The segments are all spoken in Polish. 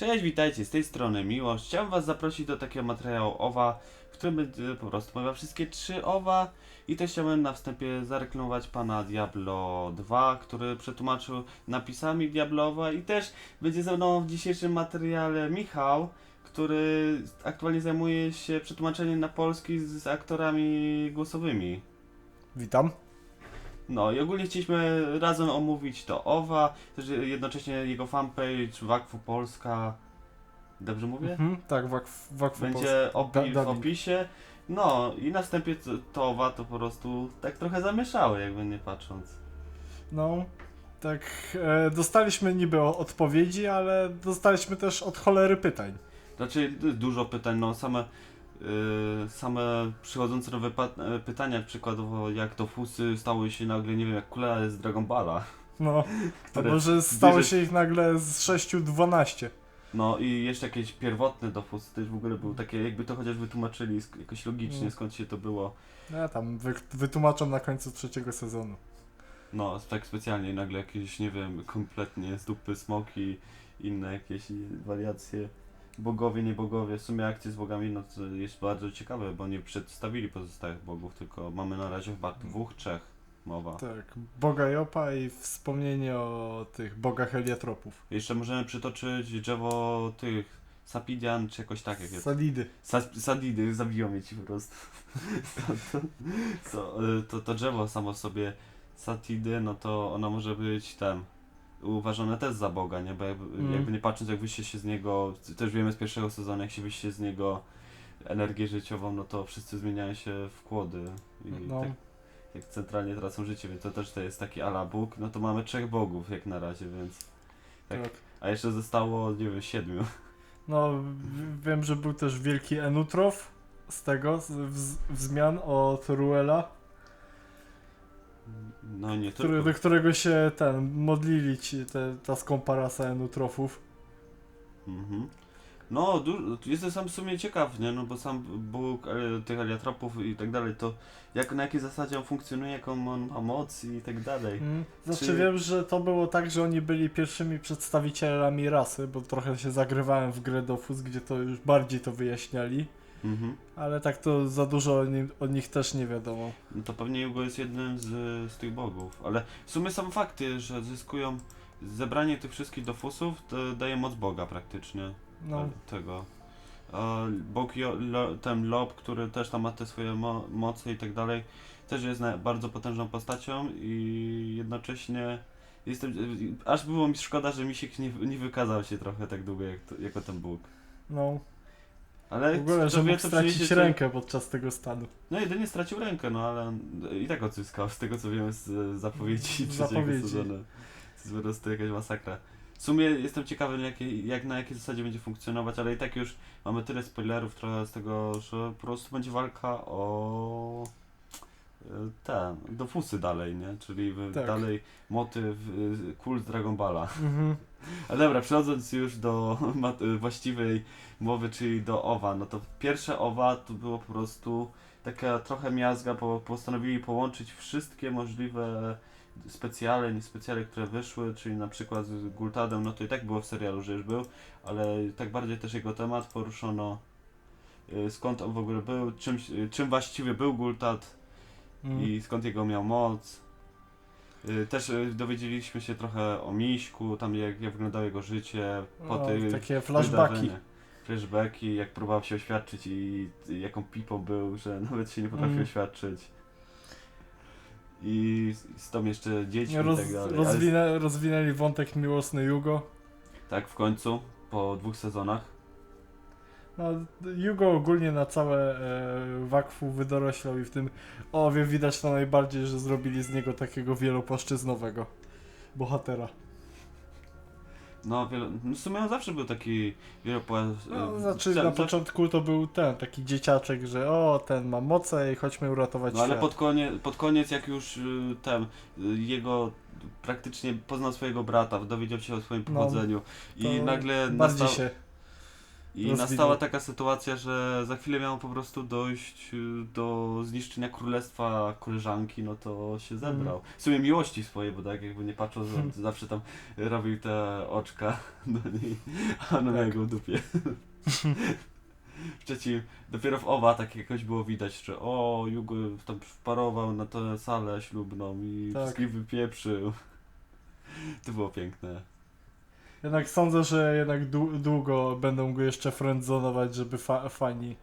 Cześć, witajcie, z tej strony Miłość. Chciałem was zaprosić do takiego materiału OWA, w którym będzie po prostu mowa wszystkie trzy OWA i też chciałem na wstępie zareklamować pana Diablo 2, który przetłumaczył napisami Diablowa i też będzie ze mną w dzisiejszym materiale Michał, który aktualnie zajmuje się przetłumaczeniem na polski z aktorami głosowymi. Witam. No i ogólnie chcieliśmy razem omówić to OWA, też jednocześnie jego fanpage Wakfu Polska. Dobrze mówię? Mhm, tak, Wakf, Wakfu Będzie Polska. opi- w Da- dubbing. opisie. No i następnie to, to OWA to po prostu tak trochę zamieszało, jakby nie patrząc. No, tak, e, dostaliśmy niby o- odpowiedzi, ale dostaliśmy też od cholery pytań. Znaczy du- dużo pytań, no same, same przychodzące nowe e, pytania, przykładowo jak to fusy stały się nagle, nie wiem, jak kula z Dragon Balla. No, Które albo że stało bierze- się ich nagle z 6 12. No i jeszcze jakieś pierwotne dofusy też w ogóle był takie, jakby to chociaż wytłumaczyli jakoś logicznie, Mm. skąd się to było. Ja tam wy, wytłumaczą na końcu trzeciego sezonu. No, tak specjalnie nagle jakieś, nie wiem, kompletnie z dupy smoki, inne jakieś wariacje. Bogowie, nie bogowie. W sumie akcje z bogami no to jest bardzo ciekawe, bo nie przedstawili pozostałych bogów, tylko mamy na razie chyba dwóch, trzech mowa. Tak, Boga Jopa i wspomnienie o tych bogach Heliotropów. Jeszcze możemy przytoczyć drzewo tych Sapidian, czy jakoś tak jak jest. Salidy. Sa Sadidy, zabiło mnie ci po prostu. to, to, to, to, drzewo samo sobie Satidy, no to ona może być tam uważane też za Boga, nie? Bo jakby, Mm. jakby nie patrząc jak wyjście się z niego, też wiemy z pierwszego sezonu, jak się wyjście z niego energię życiową, no to wszyscy zmieniają się w kłody i No. tak jak centralnie tracą życie, więc to też to jest taki ala Bóg, no to mamy trzech bogów jak na razie, więc tak. Tak. a jeszcze zostało, nie wiem, siedmiu. No, wiem, że był też wielki Enutrof z tego, w zmian od Ruela. No nie który, tylko. do którego się ten modlili ci te, ta skąpa rasa enutrofów. Mhm. No, jestem sam w sumie ciekaw, nie? No bo sam Bóg e, tych aliatropów i tak dalej, to jak na jakiej zasadzie on funkcjonuje, jaką on ma moc i tak dalej. Mm. Znaczy Czy- wiem, że to było tak, że oni byli pierwszymi przedstawicielami rasy, bo trochę się zagrywałem w grę Dofus, gdzie to już bardziej to wyjaśniali. Mhm. Ale tak to za dużo o, nim, o nich też nie wiadomo. No to pewnie Jugo jest jednym z, z tych bogów, ale w sumie są fakty, że zyskują zebranie tych wszystkich dofusów, to daje moc Boga praktycznie. No, Tego. A Bóg jo, lo, ten Lob, który też tam ma te swoje mo moce i tak dalej, też jest bardzo potężną postacią i jednocześnie jestem, aż było mi szkoda, że Misiek nie, nie wykazał się trochę tak długo jak to, jako ten Bóg. no. Ale W ogóle, kto że wie, mógł co stracić rękę podczas tego stanu. No jedynie stracił rękę, no ale i tak odzyskał, z tego co wiem z z zapowiedzi trzeciego Zapowiedzi. sezonu. To jest po prostu jakaś masakra. W sumie jestem ciekawy jak, jak na jakiej zasadzie będzie funkcjonować, ale i tak już mamy tyle spoilerów trochę z tego, że po prostu będzie walka o e, te, do fusy dalej, nie? Czyli Tak. dalej motyw, y, kult Dragon Balla. Mhm. Ale dobra, przechodząc już do y, właściwej mowy, czyli do OWA, no to pierwsze OWA to było po prostu taka trochę miazga, bo postanowili połączyć wszystkie możliwe specjale, niespecjale, które wyszły, czyli na przykład z Gultadem, no to i tak było w serialu, że już był, ale tak bardziej też jego temat poruszono, y, skąd on w ogóle był, czym, czym właściwie był Gultad, Mm. i skąd jego miał moc. Y, Też y, dowiedzieliśmy się trochę o Miśku, tam jak, jak wyglądało jego życie, po No, tych takie flashbacki. Flashbacki, jak próbował się oświadczyć i y, jaką pipą był, że nawet się nie potrafił Mm. oświadczyć. I z, z tą jeszcze dziećmi Roz, i tak dalej. Ale rozwinę, rozwinęli wątek miłosny Jugo. tak w końcu, po dwóch sezonach. No, Jugo ogólnie na całe e, Wakfu wydoroślał i w tym owie widać to najbardziej, że zrobili z niego takiego wielopłaszczyznowego bohatera. No, wiele, no w sumie on zawsze był taki wielopła... No, y, znaczy na początku to był ten taki dzieciaczek, że o, ten ma moce i chodźmy uratować No ale świat. pod koniec, pod koniec jak już y, ten, y, jego praktycznie poznał swojego brata, dowiedział się o swoim No, pochodzeniu to i nagle Bardziej nastał, się. I Rozwinął. nastała taka sytuacja, że za chwilę miało po prostu dojść y, do zniszczenia królestwa koleżanki, no to się zebrał. Mhm. W sumie miłości swojej, bo tak jakby nie patrząc, on zawsze tam robił te oczka do niej, a ona Tak. go w dupie. W trzecim, dopiero w owa tak jakoś było widać, że o, Jugo tam wparował na tę salę ślubną i Tak. wszystkich wypieprzył. To było piękne. Jednak sądzę, że jednak dłu- długo będą go jeszcze friendzonować, żeby fa fani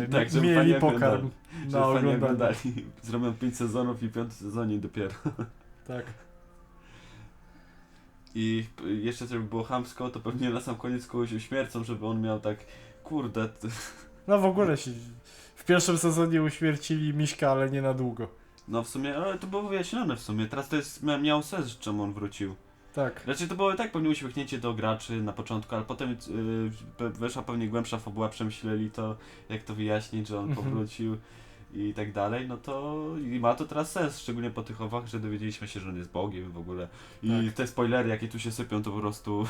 e, Tak, żeby mieli fani pokarm Żeby na fani oglądanie. Zrobią 5 sezonów i piąty sezonie dopiero. Tak. I jeszcze żeby było chamsko, to pewnie na sam koniec kogoś uśmiercą, żeby on miał tak, kurde, No w ogóle się w pierwszym sezonie uśmiercili Miśka, ale nie na długo. no w sumie, ale to było wyjaśnione w sumie. Teraz to jest, mia- miał sens, czemu on wrócił. Tak. Raczej to było tak pewnie uśmiechnięcie do graczy na początku, ale potem yy, weszła pewnie głębsza fabuła, przemyśleli to, jak to wyjaśnić, że on Mhm. powrócił i tak dalej, no to i ma to teraz sens, szczególnie po tych owach, że dowiedzieliśmy się, że on jest Bogiem w ogóle. I Tak. te spoilery, jakie tu się sypią, to po prostu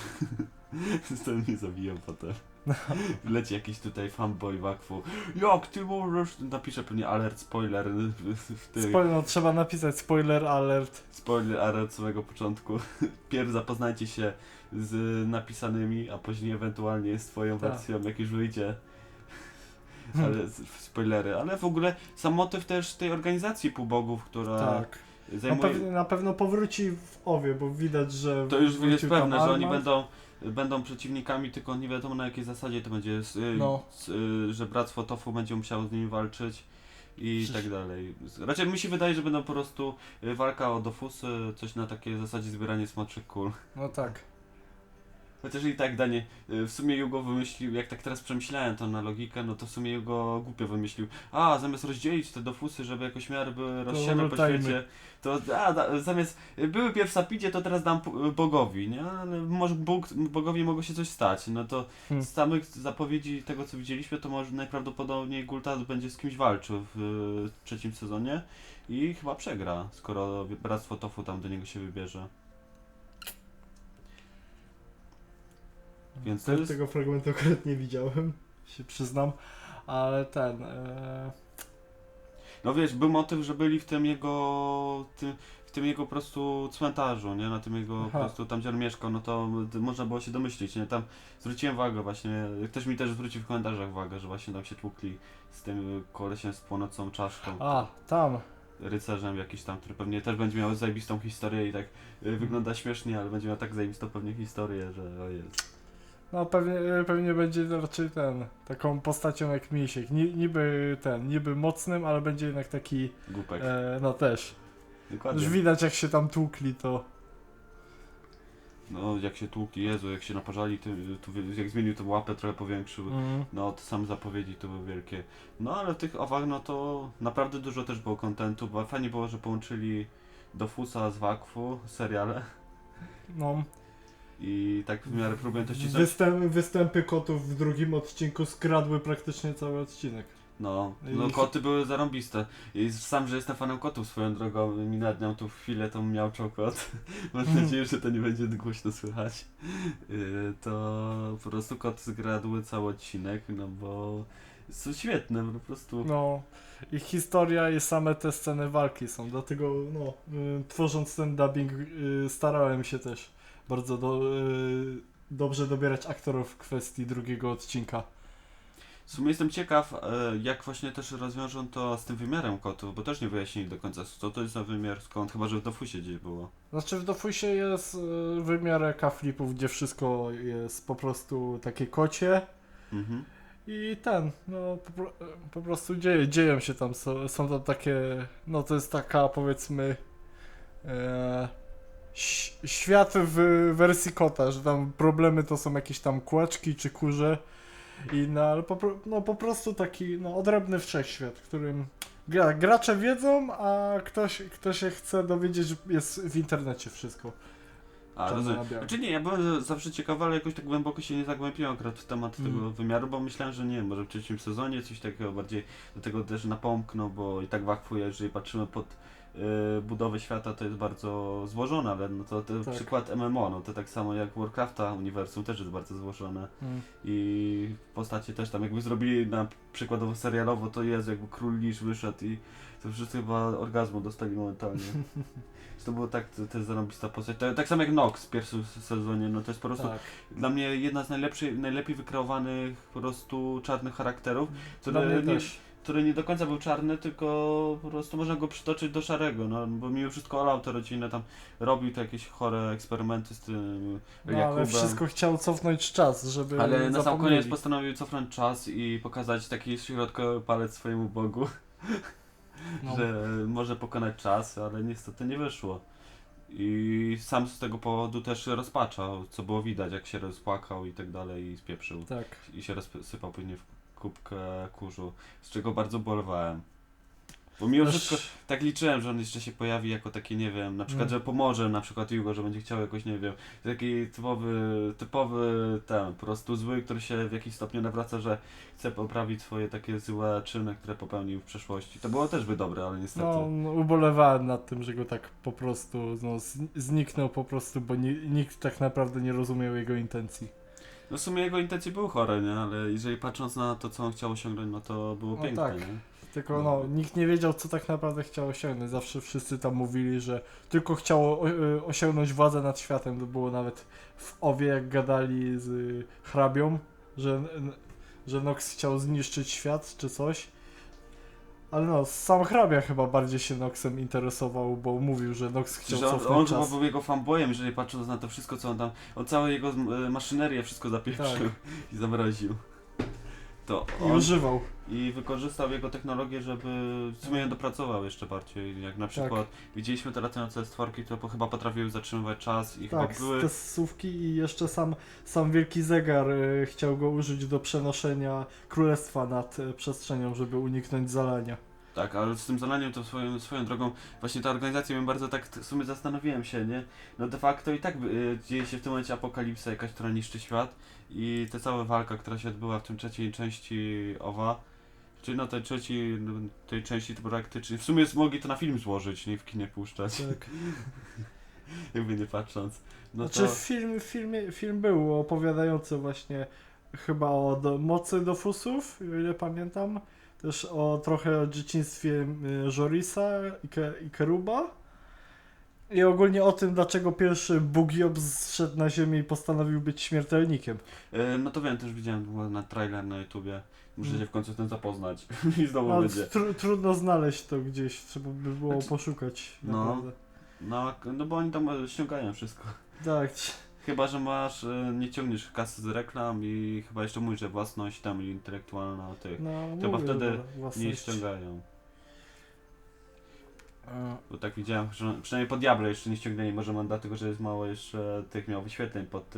to mnie zabiją potem. Leci jakiś tutaj fanboy wakfu. Jak ty możesz? Napiszę pewnie alert spoiler w, tym. Spo no, trzeba napisać spoiler alert. Spoiler alert samego początku. Pierw zapoznajcie się z napisanymi, a później ewentualnie z twoją Tak. wersją, jak już wyjdzie. Hmm. Ale spoilery. Ale w ogóle sam motyw też tej organizacji półbogów, która Tak. Na, zajmuje... pew na pewno powróci w Owie, bo widać, że To już jest pewne, że oni będą, będą przeciwnikami, tylko nie wiadomo na jakiej zasadzie to będzie, s- y, No. s- y, że Bractwo Tofu będzie musiało z nimi walczyć i Przecież- tak dalej. Raczej mi się wydaje, że będą po prostu y, walka o Dofusy, coś na takiej zasadzie zbieranie smoczych kul. No tak. Chociaż i tak Danie, y, w sumie Jugo wymyślił, jak tak teraz przemyślałem to na logikę, no to w sumie Jugo głupio wymyślił. A, zamiast rozdzielić te dofusy, żeby jakoś w miarę były rozsiane po świecie, to a, da, zamiast y, były pierw sapidzie, to teraz dam p- bogowi, nie? Ale może Bóg, bogowi mogło się coś stać. No to Hmm. z samych zapowiedzi tego, co widzieliśmy, to może najprawdopodobniej Gulta będzie z kimś walczył w y, trzecim sezonie i chyba przegra, skoro Bractwo Tofu tam do niego się wybierze. Więc to jest- Tego fragmentu akurat nie widziałem, się przyznam. Ale ten... E... No wiesz, był motyw, że byli w tym jego, tym, w tym jego po prostu cmentarzu, nie? Na tym jego Aha. po prostu tam gdzie on mieszkał, no to można było się domyślić, nie? Tam zwróciłem uwagę właśnie, ktoś mi też zwrócił w komentarzach uwagę, że właśnie tam się tłukli z tym kolesiem z płonącą czaszką, A, tam. rycerzem jakiś tam, który pewnie też będzie miał zajebistą historię i tak y, wygląda śmiesznie, ale będzie miał tak zajebistą pewnie historię, że o jest. No pewnie, pewnie będzie raczej ten, taką postacią jak Misiek. Ni, niby ten, niby mocnym, ale będzie jednak taki, Głupek. e, no też. Dokładnie. Już widać jak się tam tłukli, to No jak się tłukli, Jezu, jak się naparzali, to, to, jak zmienił tą łapę, trochę powiększył. mm, No, to same zapowiedzi to były wielkie. No, ale w tych owach, no to naprawdę dużo też było kontentu, bo fajnie było, że połączyli Dofusa z Wakfu, seriale no. I tak w miarę próbuję to ścisnąć. Występy, występy kotów w drugim odcinku skradły praktycznie cały odcinek. No, no I- koty były zarąbiste. I sam, że jestem fanem kotów swoją drogą, minęłem tu chwilę tą miał kot. Mam Mhm. nadzieję, że to nie będzie głośno słychać. Yy, To po prostu koty zgradły cały odcinek, no bo są świetne, po prostu. No. Ich historia i same te sceny walki są, dlatego no, y, tworząc ten dubbing y, starałem się też bardzo do, y, dobrze dobierać aktorów w kwestii drugiego odcinka. W sumie jestem ciekaw, e, jak właśnie też rozwiążą to z tym wymiarem kotów, bo też nie wyjaśnili do końca, co to jest za wymiar, skąd, chyba że w Dofusie gdzieś było. Znaczy w Dofusie jest y, wymiar ekaflipów, gdzie wszystko jest po prostu takie kocie Mhm. i ten, no po, po prostu dzieje, dzieją się tam, są, są tam takie, no to jest taka powiedzmy e, świat w wersji kota, że tam problemy to są jakieś tam kłaczki czy kurze i no, ale po, no, po prostu taki no, odrębny wszechświat, w którym gra, gracze wiedzą, a ktoś, kto się chce dowiedzieć, jest w internecie wszystko. A, rozumiem. Znaczy nie, ja byłem zawsze ciekawy, ale jakoś tak głęboko się nie zagłębiłem akurat w temat Mm. tego wymiaru, bo myślałem, że nie, może w trzecim sezonie coś takiego bardziej do tego też napomknął, bo i tak wakwuje, jeżeli patrzymy pod budowy świata to jest bardzo złożone, ale no to, to Tak. przykład MMO, no to tak samo jak Warcrafta uniwersum też jest bardzo złożone Mm. i postacie też tam jakby zrobili na przykładowo serialowo to jest jakby Król Lisz wyszedł i to wszyscy chyba orgazmu dostali momentalnie. To było tak, to, to jest zarąbista postać. To, tak samo jak Nox w pierwszym sezonie, no to jest po prostu Tak. dla mnie jedna z najlepszych, najlepiej wykreowanych po prostu czarnych charakterów, Dla mnie nie, też. Który nie do końca był czarny, tylko po prostu można go przytoczyć do szarego, no bo mimo wszystko olał te rodziny, tam robił te jakieś chore eksperymenty z tym No, ale wszystko chciał cofnąć czas, żeby Ale na sam zapomnieli. koniec postanowił cofnąć czas i pokazać taki środkowy palec swojemu Bogu, No. że może pokonać czas, ale niestety nie wyszło. I sam z tego powodu też rozpaczał, co było widać, jak się rozpłakał i tak dalej i spieprzył. Tak. I się rozsypał później w kubkę kurzu, z czego bardzo bolewałem. Bo mimo wszystko tak liczyłem, że on jeszcze się pojawi jako taki, nie wiem, na przykład, Mm. że pomoże na przykład Jugo, że będzie chciał jakoś, nie wiem, taki typowy, typowy ten, po prostu zły, który się w jakiś stopniu nawraca, że chce poprawić swoje takie złe czyny, które popełnił w przeszłości. To było też by dobre, ale niestety. No, ubolewałem nad tym, że go tak po prostu no, zni- zniknął po prostu, bo ni nikt tak naprawdę nie rozumiał jego intencji. No w sumie jego intencje były chore, nie? Ale jeżeli patrząc na to, co on chciał osiągnąć, no to było No piękne, tak. nie? Tylko no, nikt nie wiedział, co tak naprawdę chciał osiągnąć. Zawsze wszyscy tam mówili, że tylko chciało o, e, osiągnąć władzę nad światem. To było nawet w Owie, jak gadali z y, hrabią, że, n- że Nox chciał zniszczyć świat czy coś. Ale no, sam hrabia chyba bardziej się Noxem interesował, bo mówił, że Nox chciał Przecież on, on cofnąć chyba czas. był jego fanboyem, jeżeli patrząc na to wszystko, co on tam, on całą jego e, maszynerię wszystko zapieprzył Tak. i zamroził. To I on używał. i wykorzystał jego technologię, żeby w sumie ją dopracował jeszcze bardziej. Jak na Tak. przykład widzieliśmy te latające stworki, to po- chyba potrafiły zatrzymywać czas i Tak, chyba były... te słówki i jeszcze sam, sam wielki zegar y, chciał go użyć do przenoszenia królestwa nad y, przestrzenią, żeby uniknąć zalania. Tak, ale z tym zalaniem to swoją, swoją drogą, właśnie ta organizacja mnie bardzo tak w sumie zastanowiłem się, nie? No de facto i tak y, dzieje się w tym momencie apokalipsa jakaś, która niszczy świat i ta cała walka, która się odbyła w tym trzeciej części OWA, czyli no tej trzeciej, no, tej części to praktycznie, w sumie mogli to na film złożyć, nie w kinie puszczać, Tak. jakby nie patrząc. No znaczy to, film, filmie, film był opowiadający właśnie chyba o do, mocy dofusów, o ile pamiętam. Też o trochę o dzieciństwie y, Jorisa i, Ke, i Keruba. I ogólnie o tym, dlaczego pierwszy Bugiob zszedł na ziemię i postanowił być śmiertelnikiem. y, no to wiem, też widziałem na trailer na YouTubie, muszę Mm. się w końcu z tym zapoznać i znowu Ale będzie. tru, trudno znaleźć to gdzieś, trzeba by było Znaczy, poszukać. no. No, no bo oni tam e, ściągają wszystko. Tak, Chyba, że masz, e, nie ciągniesz kasy z reklam i chyba jeszcze mówisz, że własność tam intelektualna tych no Chyba wtedy dobra, nie ściągają. Bo tak widziałem, że przynajmniej po Diablo jeszcze nie ściągnęli, może mam dlatego, że jest mało jeszcze tych miał wyświetleń pod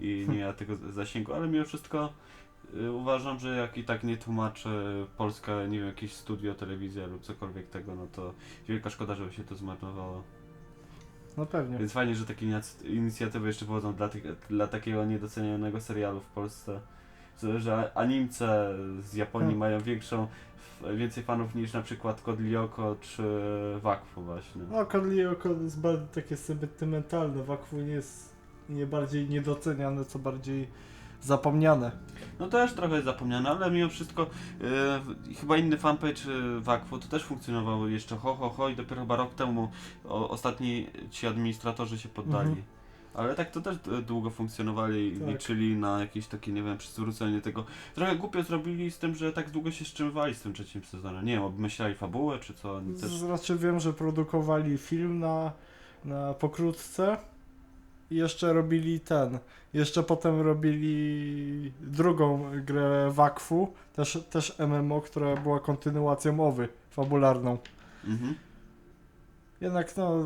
i nie miała tego zasięgu, ale mimo wszystko y, uważam, że jak i tak nie tłumaczy Polska, nie wiem, jakieś studio, telewizja lub cokolwiek tego, no to wielka szkoda, żeby się to zmarnowało. No pewnie. Więc fajnie, że takie inic- inicjatywy jeszcze wychodzą dla, tych, dla takiego niedocenianego serialu w Polsce. Że animce z Japonii Hmm. mają większą, więcej fanów niż na przykład Kod Lyoko czy Wakfu właśnie. No, Kodli oko jest bardziej takie sentymentalne, Wakfu nie jest nie bardziej niedoceniane, co bardziej zapomniane. No też trochę jest zapomniane, ale mimo wszystko yy, chyba inny fanpage Wakfu to też funkcjonował jeszcze ho ho ho i dopiero chyba rok temu o, ostatni ci administratorzy się poddali. Mhm. Ale tak to też d- długo funkcjonowali i Tak. liczyli na jakieś takie, nie wiem, przywrócenie tego. Trochę głupio zrobili z tym, że tak długo się wstrzymywali z tym trzecim sezonem. Nie wiem, obmyślali fabułę czy co, oni też... Znaczy wiem, że produkowali film na, na pokrótce i jeszcze robili ten. Jeszcze potem robili drugą grę Wakfu, też, też MMO, która była kontynuacją Owy, fabularną. Mhm. Jednak no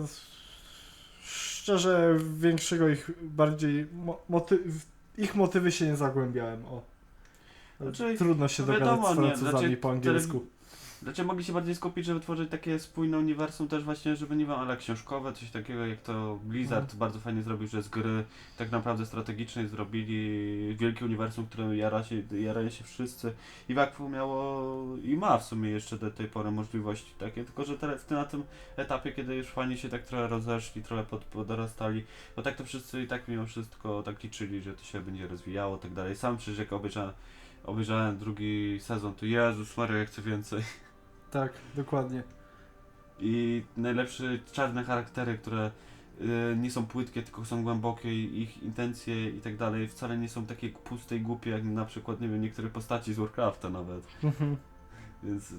szczerze większego ich bardziej mo- moty ich motywy się nie zagłębiałem o. Znaczy, Trudno się dogadać z nie, Francuzami znaczy, po angielsku. Znaczy mogli się bardziej skupić, żeby tworzyć takie spójne uniwersum też właśnie, żeby nie wiem, ale książkowe, coś takiego jak to Blizzard bardzo fajnie zrobił, że z gry tak naprawdę strategicznej zrobili wielkie uniwersum, które jara się, jarają się wszyscy i Wakfu miało i ma w sumie jeszcze do tej pory możliwości takie, tylko że teraz na tym etapie, kiedy już fani się tak trochę rozeszli, trochę pod, podorastali, bo tak to wszyscy i tak mimo wszystko tak liczyli, że to się będzie rozwijało tak dalej. Sam przecież jak obejrzałem, obejrzałem drugi sezon, to Jezus Maria, jak chcę więcej. Tak, dokładnie. I najlepsze czarne charaktery, które y, nie są płytkie, tylko są głębokie i ich intencje i tak dalej wcale nie są takie puste i głupie, jak na przykład, nie wiem, niektóre postaci z Warcrafta nawet. Mhm. Więc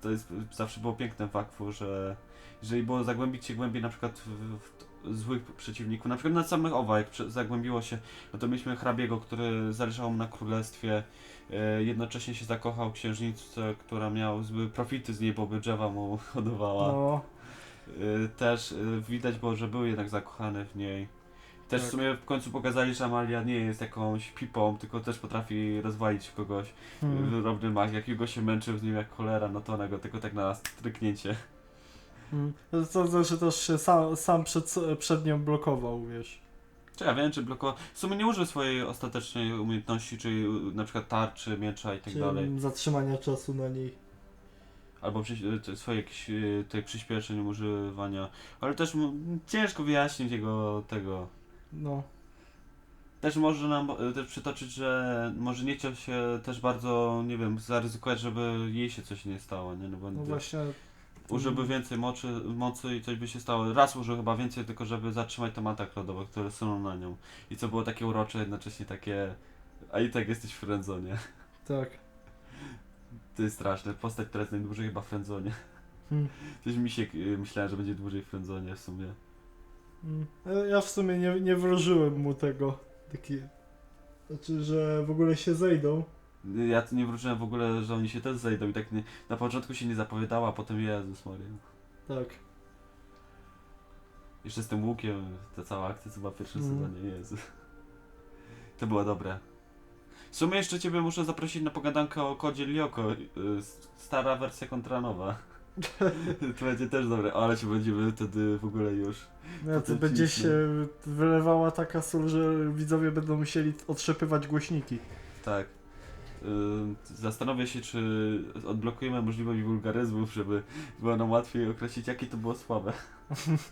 to jest, zawsze było piękne w Wakfu, że jeżeli było zagłębić się głębiej na przykład w, w złych przeciwników, na przykład na samych Owa, jak zagłębiło się, no to mieliśmy hrabiego, który zależało mu na królestwie, e, jednocześnie się zakochał w księżniczce, która miała złe profity z niej, bo by drzewa mu hodowała. No, Y, też y, widać było, że był jednak zakochany w niej. Też Tak. w sumie w końcu pokazali, że Amalia nie jest jakąś pipą, tylko też potrafi rozwalić kogoś. mm, Mm. Robny mag, jak się męczył z nim jak cholera, no to ona go tylko tak na stryknięcie. Mm. To, to znaczy też się sam, sam przed, przed nią blokował, wiesz. Czy ja wiem, czy blokował. W sumie nie użył swojej ostatecznej umiejętności, czyli na przykład tarczy, miecza i tak dalej. zatrzymania czasu na niej. Albo przy, te swoje jakieś y, tej przyspieszeń używania. Ale też ciężko wyjaśnić jego tego. No, Też może nam y, też przytoczyć, że może nie chciał się też bardzo, nie wiem, zaryzykować, żeby jej się coś nie stało, nie? No bo no właśnie. Użyłby więcej mocy, mocy i coś by się stało. Raz użył chyba więcej, tylko żeby zatrzymać ten atak lodowy, który sunął na nią. I co było takie urocze, jednocześnie takie... A i tak jesteś w friendzonie. Tak. To jest straszne. Postać, która jest najdłużej chyba w friendzonie. Mm. Coś mi się y, myślałem, że będzie dłużej w friendzonie w sumie. Mm. E, Ja w sumie nie, nie wróżyłem mu tego. Taki. Znaczy, że w ogóle się zejdą. Ja tu nie wróciłem w ogóle, że oni się też zejdą i tak nie, na początku się nie zapowiadała, a potem Jezus Maria. Tak. Jeszcze z tym łukiem, ta cała akcja co była w pierwszym Mm. sezonie, Jezu. To było dobre. W sumie jeszcze ciebie muszę zaprosić na pogadankę o kodzie Lyoko, y, s- stara wersja kontra nowa. to będzie też dobre, ale się będziemy wtedy w ogóle już... No, to Potem będzie cisnę. się wylewała taka sól, że widzowie będą musieli otrzepywać głośniki. Tak. Y, Zastanowię się, czy odblokujemy możliwość wulgaryzmów, żeby było nam łatwiej określić, jakie to było słabe.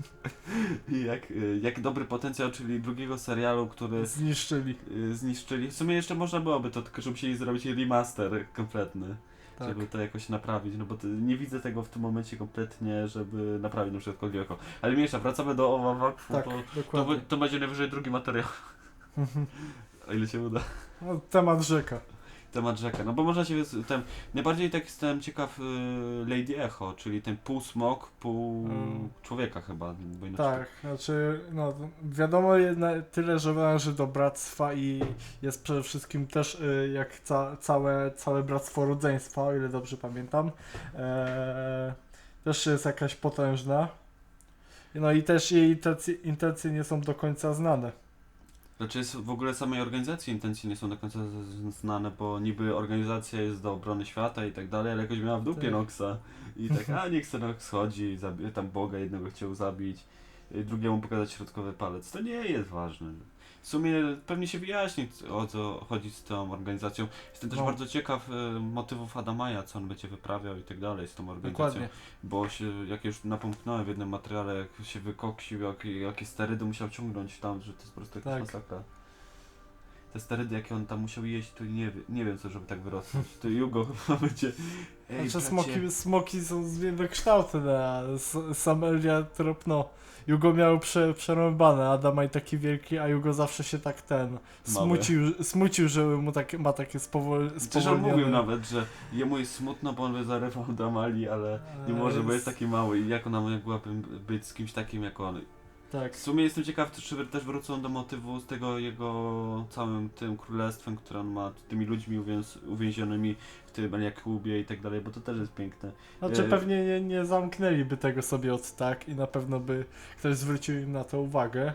I jak, y, jak dobry potencjał, czyli drugiego serialu, który Zniszczyli. y, zniszczyli. W sumie jeszcze można byłoby to, tylko że musieli zrobić remaster kompletny, Tak. żeby to jakoś naprawić, no bo nie widzę tego w tym momencie kompletnie, żeby naprawić na przykład Kodioko. Ale mniejsza, wracamy do Owa Wakfu, Tak, to, to, to będzie najwyżej drugi materiał, o ile się uda. No, temat rzeka. Temat rzeka, no bo można się ten, najbardziej tak jestem ciekaw y, Lady Echo, czyli ten pół smok, pół Mm. człowieka chyba, bo inaczej Tak, znaczy, no wiadomo jedna, tyle, że należy do bractwa i jest przede wszystkim też y, jak ca, całe, całe bractwo rodzeństwa, o ile dobrze pamiętam. Eee, też jest jakaś potężna. No i też jej intencje, intencje nie są do końca znane. Znaczy jest w ogóle samej organizacji intencji nie są do końca znane, bo niby organizacja jest do obrony świata i tak dalej, ale jakoś miała w dupie Tak. Noxa. I tak, a niech se Nox chodzi, tam Boga jednego chciał zabić, drugiemu pokazać środkowy palec. To nie jest ważne. W sumie pewnie się wyjaśni o co chodzi z tą organizacją. Jestem też No. bardzo ciekaw y, motywów Adamaja, co on będzie wyprawiał i tak dalej z tą organizacją. Dokładnie. Bo się, jak już napomknąłem w jednym materiale, jak się wykoksił, jak, jakie sterydy musiał ciągnąć tam, że to jest po prostu jakaś Tak. masakra. Te sterydy, jakie on tam musiał jeść, to nie, wie- nie wiem co, żeby tak wyrosnąć. To Jugo chyba będzie... Ej, Znaczy bracie, smoki, smoki są zmienne kształtne, a s- sam Elia tropno. Jugo miał prze, przerąbane, Adamaj taki wielki, a Jugo zawsze się tak ten smucił, smucił że mu tak, ma takie spowol, Przecież on spowolnione... mówił nawet, że jemu jest smutno, bo on by zarywał do Amali, ale nie może, bo jest taki mały i jak ona mogłaby być z kimś takim jak on. Tak, W sumie jestem ciekaw, czy też wrócą do motywu z tego jego całym tym królestwem, które on ma, tymi ludźmi uwięz, uwięzionymi w tym Jakubie i tak dalej, bo to też jest piękne. znaczy E, pewnie nie, nie zamknęliby tego sobie od tak i na pewno by ktoś zwrócił im na to uwagę.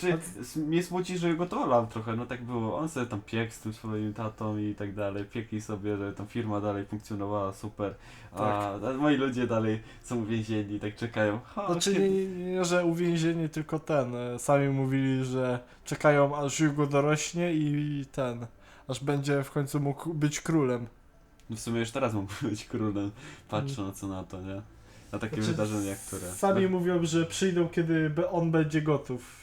Znaczy, s- mnie smuci, że go to olał trochę, no tak było. On sobie tam piekł z tym swoim tatą i tak dalej. Piekli sobie, że tam firma dalej funkcjonowała super. A, Tak. a moi ludzie dalej są uwięzieni i tak czekają. Ha, Znaczy kiedy- nie, nie, nie, że uwięzieni, tylko ten. e, Sami mówili, że czekają aż Jugo dorośnie i ten. Aż będzie w końcu mógł być królem. No w sumie już teraz mógł być królem, patrząc na to, nie? Na takie Znaczy, wydarzenia, które... Sami mówią, że przyjdą, kiedy be- on będzie gotów.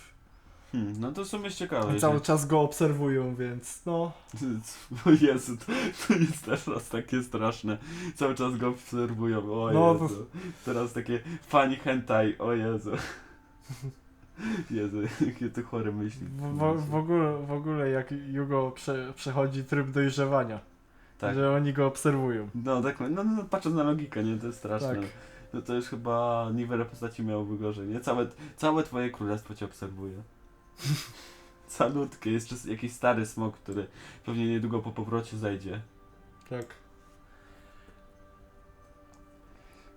Hmm, no to w sumie jest ciekawe. Cały czas go obserwują, więc no. O Jezu, to, jest teraz takie straszne. Cały czas go obserwują, o No, Jezu. Teraz takie fani hentai, o Jezu. Jezu, jakie to chore myśli. W, w, ogóle, w ogóle jak Jugo prze, przechodzi tryb dojrzewania, Tak. że oni go obserwują. No tak, no, no patrząc na logikę, nie, to jest straszne. Tak. No to już chyba niewiele postaci miałoby gorzej, nie? Całe, całe twoje królestwo cię obserwuje. Calutkie, jest jakiś stary smok, który pewnie niedługo po powrocie zejdzie. Tak.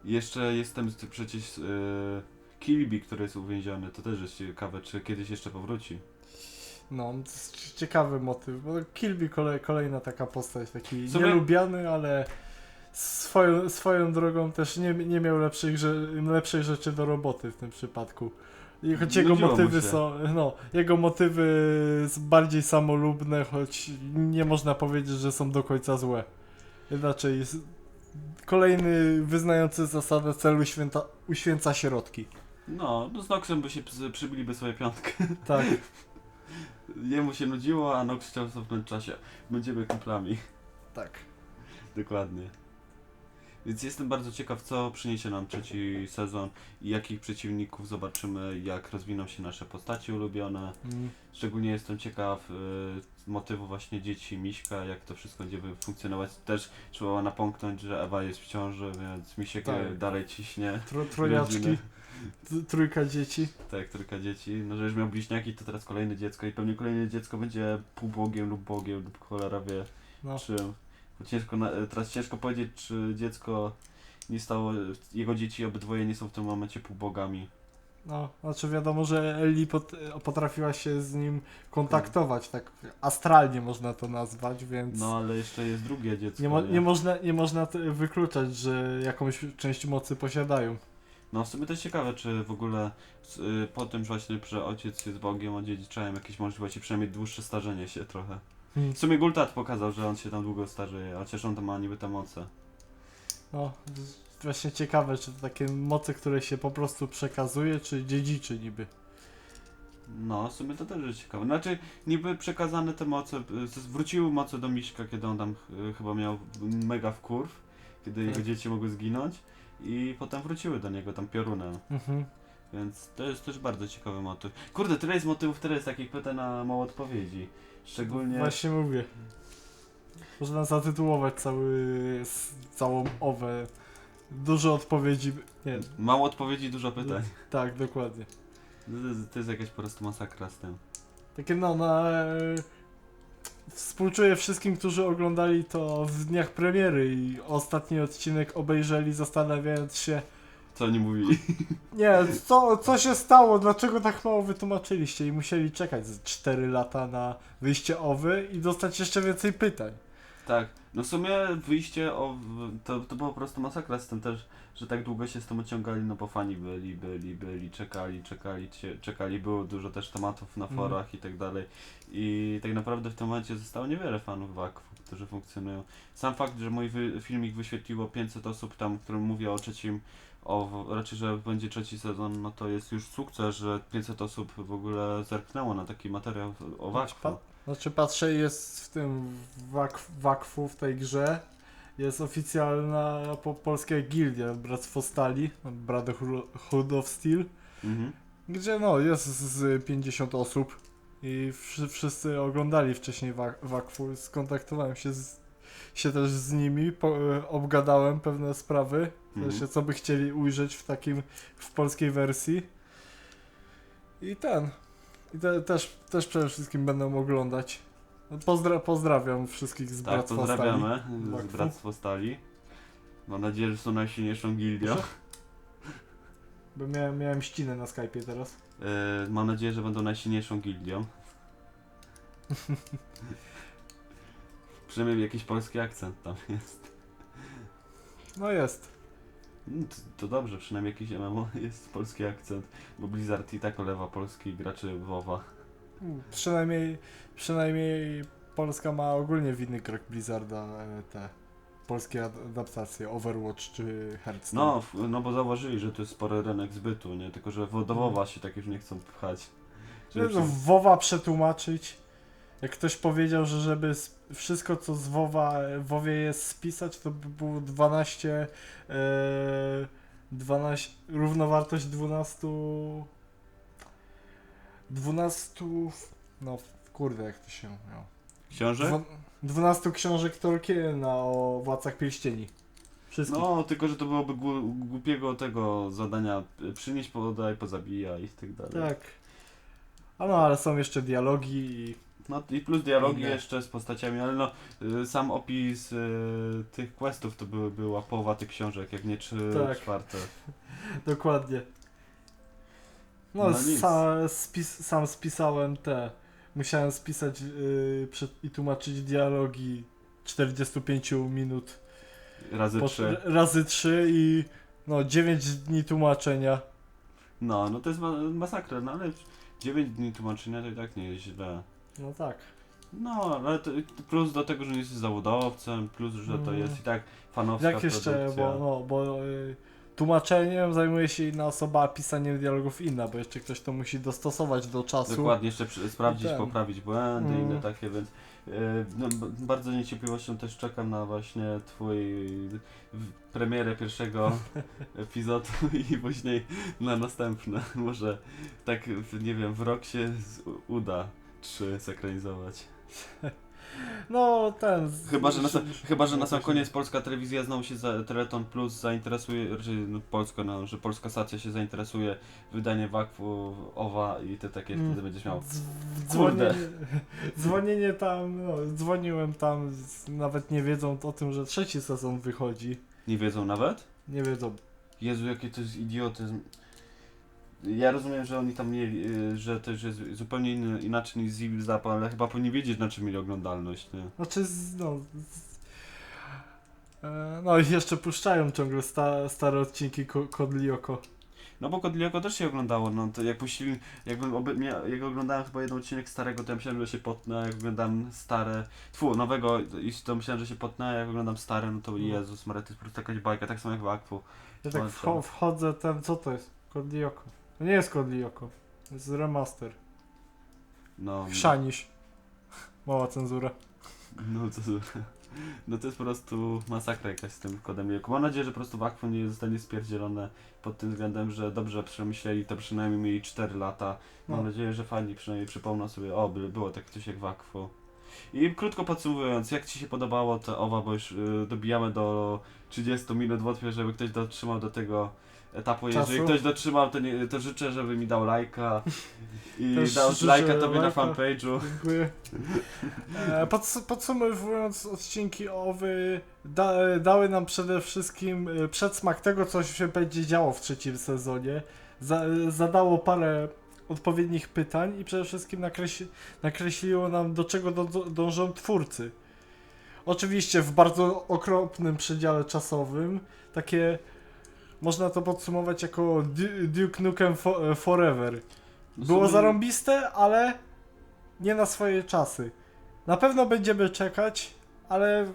Jeszcze jestem przecież yy, Kilby, który jest uwięziony, to też jest ciekawe, czy kiedyś jeszcze powróci. No, to jest ciekawy motyw, bo Kilby kolej, kolejna taka postać, taki sumie- nielubiany, ale swoją, swoją drogą też nie, nie miał lepszych, lepszej rzeczy do roboty w tym przypadku. I choć jego Nudziło mu motywy się. są, no, jego motywy są bardziej samolubne, choć nie można powiedzieć, że są do końca złe. Inaczej jest kolejny wyznający zasadę celu święta, uświęca środki. No, no z Noxem by się przy- przybiliby sobie piątkę. Tak, Jemu się nudziło, a Nox chciał cofnąć w czasie. Będziemy kumplami. tak. Dokładnie. Więc jestem bardzo ciekaw, co przyniesie nam trzeci sezon i jakich przeciwników zobaczymy, jak rozwiną się nasze postacie ulubione. Mm. Szczególnie jestem ciekaw y, motywu właśnie dzieci Miśka, jak to wszystko będzie funkcjonować. Też trzeba napomknąć, że Ewa jest w ciąży, więc Misiek Tak. dalej ciśnie. Trojaczki, trójka dzieci. Tak, trójka dzieci. No, że już miał bliźniaki, to teraz kolejne dziecko i pewnie kolejne dziecko będzie półbogiem lub bogiem lub cholera wie No. czym. Ciężko na, teraz ciężko powiedzieć, czy dziecko nie stało, jego dzieci obydwoje nie są w tym momencie półbogami. No, znaczy wiadomo, że Ellie pot, potrafiła się z nim kontaktować, tak astralnie można to nazwać, więc No ale jeszcze jest drugie dziecko. nie, mo, nie, można, nie można wykluczać, że jakąś część mocy posiadają. No w sumie to jest ciekawe, czy w ogóle y, po tym że właśnie, że ojciec jest Bogiem, odziedziczałem jakieś możliwości, przynajmniej dłuższe starzenie się trochę. Hmm. W sumie Gultat pokazał, że on się tam długo starzeje, a chociaż on tam ma niby te moce. No, z- właśnie ciekawe, czy to takie moce, które się po prostu przekazuje, czy dziedziczy niby. No, w sumie to też jest ciekawe. Znaczy, niby przekazane te moce, y, z- wróciły moce do Miśka, kiedy on tam y, chyba miał mega wkurw, kiedy Tak. jego dzieci mogły zginąć i potem wróciły do niego tam piorunem. Mhm. Więc to jest też bardzo ciekawy motyw. Kurde, tyle jest motywów, tyle jest takich pytań na mało odpowiedzi. Szczególnie... Właśnie mówię. Można zatytułować cały, całą owę. Dużo odpowiedzi. Nie, Mało odpowiedzi, dużo pytań. tak, dokładnie. To jest, to jest jakaś po prostu masakra z tym. Takie no, na... Współczuję wszystkim, którzy oglądali to w dniach premiery i ostatni odcinek obejrzeli zastanawiając się Co oni mówili? Nie, co, co się stało? Dlaczego tak mało wytłumaczyliście? I musieli czekać z 4 lata na wyjście owy i dostać jeszcze więcej pytań. Tak, no w sumie wyjście o... To, to była po prostu masakra z tym też, że tak długo się z tym ociągali, no bo fani byli, byli, byli, czekali, czekali, cie- czekali, było dużo też tematów na Mhm. forach i tak dalej. I tak naprawdę w tym momencie zostało niewiele fanów WAKF, którzy funkcjonują. Sam fakt, że mój wy, filmik wyświetliło 500 osób tam, którym mówię o trzecim, o raczej, że będzie trzeci sezon, no to jest już sukces, że 500 osób w ogóle zerknęło na taki materiał o WAKF. Pa- Znaczy patrzę, jest w tym wak, wakfu w tej grze jest oficjalna po, polska gildia Bractwo Stali, Brotherhood of Steel, Mhm. gdzie no jest z 50 osób i wszy, wszyscy oglądali wcześniej wak, wakfu, skontaktowałem się z, się też z nimi, po, e, obgadałem pewne sprawy. Też co by chcieli ujrzeć w takim, w polskiej wersji. I ten. I te, też, też przede wszystkim będą oglądać. Pozdra pozdrawiam wszystkich z Tak, Bractwa pozdrawiamy Stali. z. Bractwo Stali. Mam nadzieję, że są najsilniejszą gildią. Bo miałem, miałem ścinę na Skype'ie teraz. E, mam nadzieję, że będą najsilniejszą gildią. Przynajmniej jakiś polski akcent tam jest. No jest. No, To, to dobrze, przynajmniej jakiś MMO jest polski akcent, bo Blizzard i tak olewa polskich graczy WoWa. Mm, Przynajmniej, przynajmniej Polska ma ogólnie w innych grach Blizzarda e, te polskie ad- adaptacje Overwatch czy Hearthstone. No, f- no bo zauważyli, że to jest spory rynek zbytu, nie? Tylko, że do WoWa się tak już nie chcą pchać. Żeby Żeby no, WoWa przetłumaczyć. Jak ktoś powiedział, że żeby wszystko co z WoWa WoWie jest spisać, to by było 12 e, 12 równowartość 12 12 no kurde jak to się miało. Książek? Dwa- 12 książek Tolkiena o Władcach Pierścieni. Wszystkich. No, tylko, że to byłoby gł- głupiego tego zadania. y, Przynieś, podaj, pozabijaj i tak dalej. Tak. A no, ale są jeszcze dialogi i No i plus dialogi Inne. jeszcze z postaciami, ale no y, sam opis y, tych questów to były, była połowa tych książek, jak nie trzy Tak. czwarte. Dokładnie. No, No nic. sa, spis, sam spisałem te. Musiałem spisać yy, przed, i tłumaczyć dialogi 45 minut Razy po, trzy. razy 3 i no 9 dni tłumaczenia. No, no to jest ma masakra, no ale 9 dni tłumaczenia to i tak nie jest źle. No tak. No, ale to, plus do tego, że nie jesteś zawodowcem, plus, że to Mm. jest i tak fanowska Jak jeszcze, produkcja. bo, no, bo y, tłumaczeniem zajmuje się inna osoba, a pisaniem dialogów inna, bo jeszcze ktoś to musi dostosować do czasu. Dokładnie, jeszcze przy, sprawdzić, ten. poprawić błędy i Mm. inne takie, więc e, no, b- bardzo niecierpliwością też czekam na właśnie twój w- premierę pierwszego epizodu i później na następne. Może tak, w- nie wiem, w rok się z, uda trzy zekranizować. No ten. z- Chyba, że na, sa, chyba, że na sam koniec polska telewizja znowu się, za, Teleton Plus zainteresuje, raczej no, Polska, no, że polska stacja się zainteresuje wydaniem wakfu OWA i te takie Mm. wtedy będziesz miał. Dz- Kurde. Dzwonienie, dzwonienie tam, no, dzwoniłem tam, z, nawet nie wiedzą o tym, że trzeci sezon wychodzi. Nie wiedzą nawet? Nie wiedzą. Jezu, jaki to jest idiotyzm. Ja rozumiem, że oni tam mieli, y, że to już jest zupełnie inny, inaczej niż Zip Zap, ale chyba powinni wiedzieć, na czym mieli oglądalność, nie? Znaczy, z, no. Z, e, no i jeszcze puszczają ciągle sta, stare odcinki Ko- Kodlioko. No bo Kodlioko też się oglądało, no to jak puścili, jakbym oby, mia, jak oglądałem chyba jeden odcinek starego, to ja myślałem, że się potnę, a jak oglądam stare, tfu, nowego, i to myślałem, że się potnę, a jak oglądam stare, no to No. Jezus Maria, to jest po prostu jakaś bajka, tak samo jak w Akwu. Ja tak Włączam. wcho, wchodzę ten, co to jest? Kodlioko. To nie jest Kodlioko. To jest remaster. No, Chrzanisz. Mała cenzura. No to, no to jest po prostu masakra jakaś z tym kodem wieku. Mam nadzieję, że po prostu Wakfu nie zostanie spierdzielone pod tym względem, że dobrze przemyśleli to przynajmniej mieli 4 lata. Mam No. nadzieję, że fani przynajmniej przypomną sobie, o, by- było tak coś jak Wakfu. I krótko podsumowując, jak Ci się podobało to OWA, bo już y, dobijamy do 30 minut, wątpię, żeby ktoś dotrzymał do tego etapu. Jeżeli Czasu? ktoś dotrzymał, to, nie, to życzę, żeby mi dał lajka i Też dał życzę lajka tobie na lajka. fanpage'u. Dziękuję. E, pods podsumowując odcinki OWY, da dały nam przede wszystkim e, przedsmak tego, co się będzie działo w trzecim sezonie. Za zadało parę odpowiednich pytań i przede wszystkim nakreśli nakreśliło nam, do czego do dążą twórcy. Oczywiście w bardzo okropnym przedziale czasowym, takie można to podsumować jako Du- Duke Nukem fo Forever. Było zarąbiste, ale nie na swoje czasy. Na pewno będziemy czekać, ale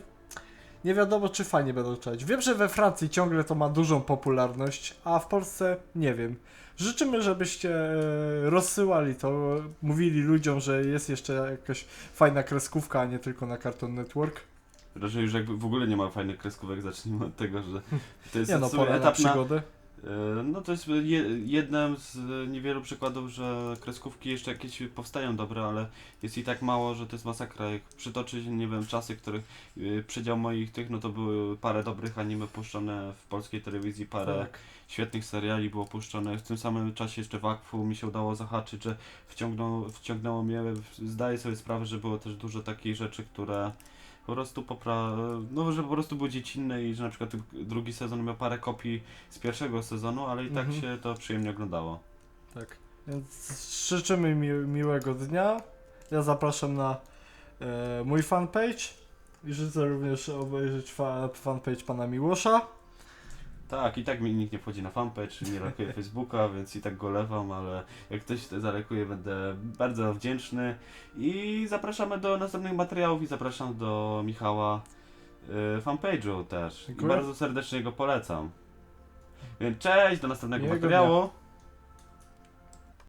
nie wiadomo, czy fani będą czekać. Wiem, że we Francji ciągle to ma dużą popularność, a w Polsce nie wiem. Życzymy, żebyście e, rozsyłali to, mówili ludziom, że jest jeszcze jakaś fajna kreskówka, a nie tylko na Cartoon Network. Raczej już jakby w ogóle nie ma fajnych kreskówek, zacznijmy od tego, że to jest Nie no, pora na etap na, przygodę. e, No to jest je, jednym z niewielu przykładów, że kreskówki jeszcze jakieś powstają dobre, ale jest i tak mało, że to jest masakra. Jak przytoczyć, nie wiem, czasy, których e, przedział moich tych, no to były parę dobrych anime puszczone w polskiej telewizji, parę Tak. świetnych seriali było puszczone. W tym samym czasie jeszcze w Akfu mi się udało zahaczyć, że wciągnął, wciągnęło mnie. Zdaję sobie sprawę, że było też dużo takich rzeczy, które po prostu popra... no, że po prostu był dziecinny i że na przykład drugi sezon miał parę kopii z pierwszego sezonu, ale i tak Mhm. się to przyjemnie oglądało. Tak. Więc życzymy mi, miłego dnia. Ja zapraszam na e, mój fanpage i życzę również obejrzeć fa, fanpage pana Miłosza. Tak, i tak mi nikt nie wchodzi na fanpage, nie lajkuje Facebooka, więc i tak go lewam, ale jak ktoś to zalajkuje, będę bardzo wdzięczny. I zapraszamy do następnych materiałów i zapraszam do Michała y, fanpage'u też. I Dziękuję. bardzo serdecznie go polecam. Więc cześć, do następnego Miłego materiału.